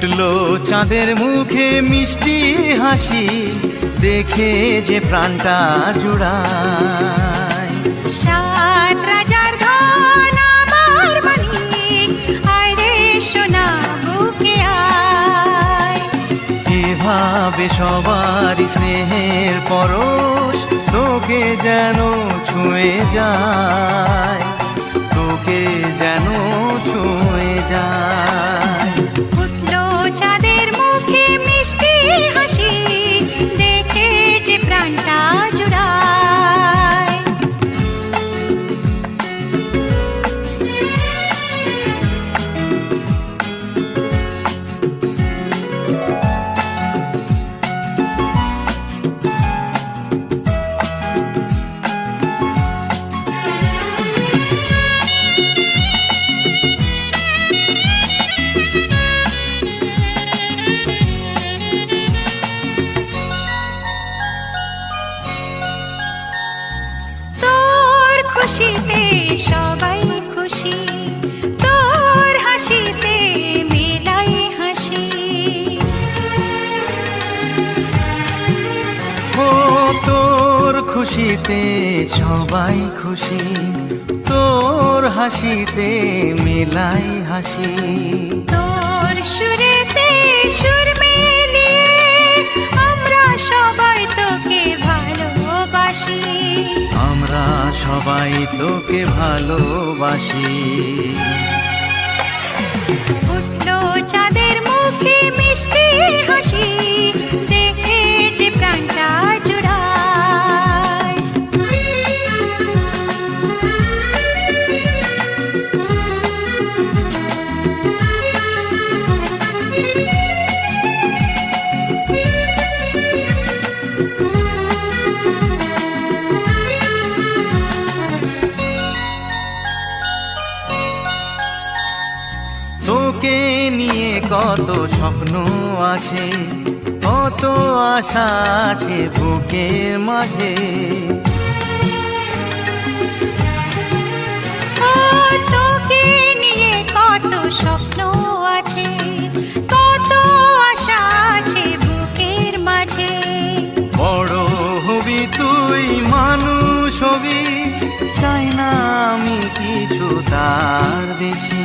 ফুটলো চাঁদের মুখে মিষ্টি হাসি দেখে যে প্রাণটা জুড়ায়। সাত রাজার ধন আমার মানিক আয় সোনা বুকে আয়। এভাবে সবার স্নেহের পরশ তোকে যেন ছুঁয়ে যায় তোকে যেন ছুঁয়ে যায়। খুশিতে সবাই খুশি, তোর হাসিতে মেলাই হাসি। ও তোর খুশিতে সবাই খুশি, তোর হাসিতে মেলাই হাসি। সবাই তোকে ভালোবাসি। উঠল চাঁদের মুখে তোকে নিয়ে কত স্বপ্ন আছে কত আশা আছে বুকের মাঝে। তোকে নিয়ে কত স্বপ্ন আছে কত আশা আছে বুকের মাঝে। বড় হবি তুই মানুষ হবি চাই না আমি কিছু তার বেশি।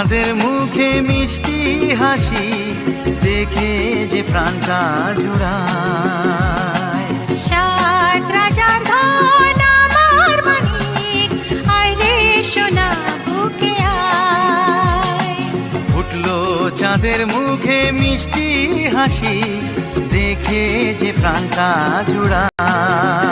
চাঁদের মুখে মিষ্টি হাসি দেখে যে প্রাণটা জুড়ায়। সাত রাজার ধন আমার মানিক আয় সোনা বুকে ফুটলো চাঁদের মুখে মিষ্টি হাসি দেখে যে প্রাণটা জুড়ায়।